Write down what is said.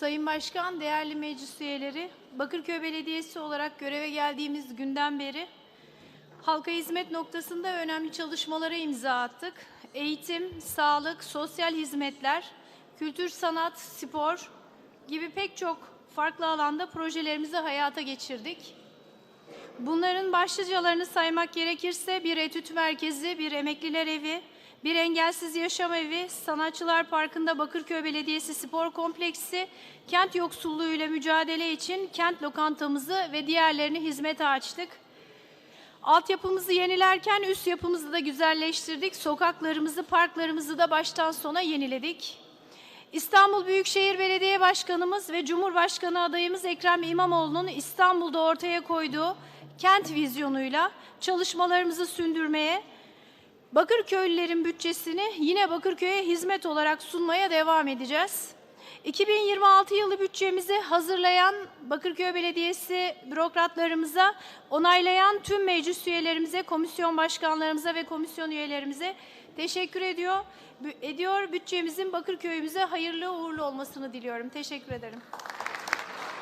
Sayın Başkan, değerli meclis üyeleri, Bakırköy Belediyesi olarak göreve geldiğimiz günden beri halka hizmet noktasında önemli çalışmalara imza attık. Eğitim, sağlık, sosyal hizmetler, kültür, sanat, spor gibi pek çok farklı alanda projelerimizi hayata geçirdik. Bunların başlıcalarını saymak gerekirse bir etüt merkezi, bir emekliler evi, bir engelsiz yaşam evi, Sanatçılar Parkı'nda Bakırköy Belediyesi Spor Kompleksi, kent yoksulluğuyla mücadele için kent lokantamızı ve diğerlerini hizmete açtık. Altyapımızı yenilerken üst yapımızı da güzelleştirdik. Sokaklarımızı, parklarımızı da baştan sona yeniledik. İstanbul Büyükşehir Belediye Başkanımız ve Cumhurbaşkanı adayımız Ekrem İmamoğlu'nun İstanbul'da ortaya koyduğu kent vizyonuyla çalışmalarımızı sündürmeye, Bakırköylülerin bütçesini yine Bakırköy'e hizmet olarak sunmaya devam edeceğiz. 2026 yılı bütçemizi hazırlayan Bakırköy Belediyesi bürokratlarımıza, onaylayan tüm meclis üyelerimize, komisyon başkanlarımıza ve komisyon üyelerimize teşekkür ediyor. Ediyor bütçemizin Bakırköy'ümüze hayırlı uğurlu olmasını diliyorum. Teşekkür ederim.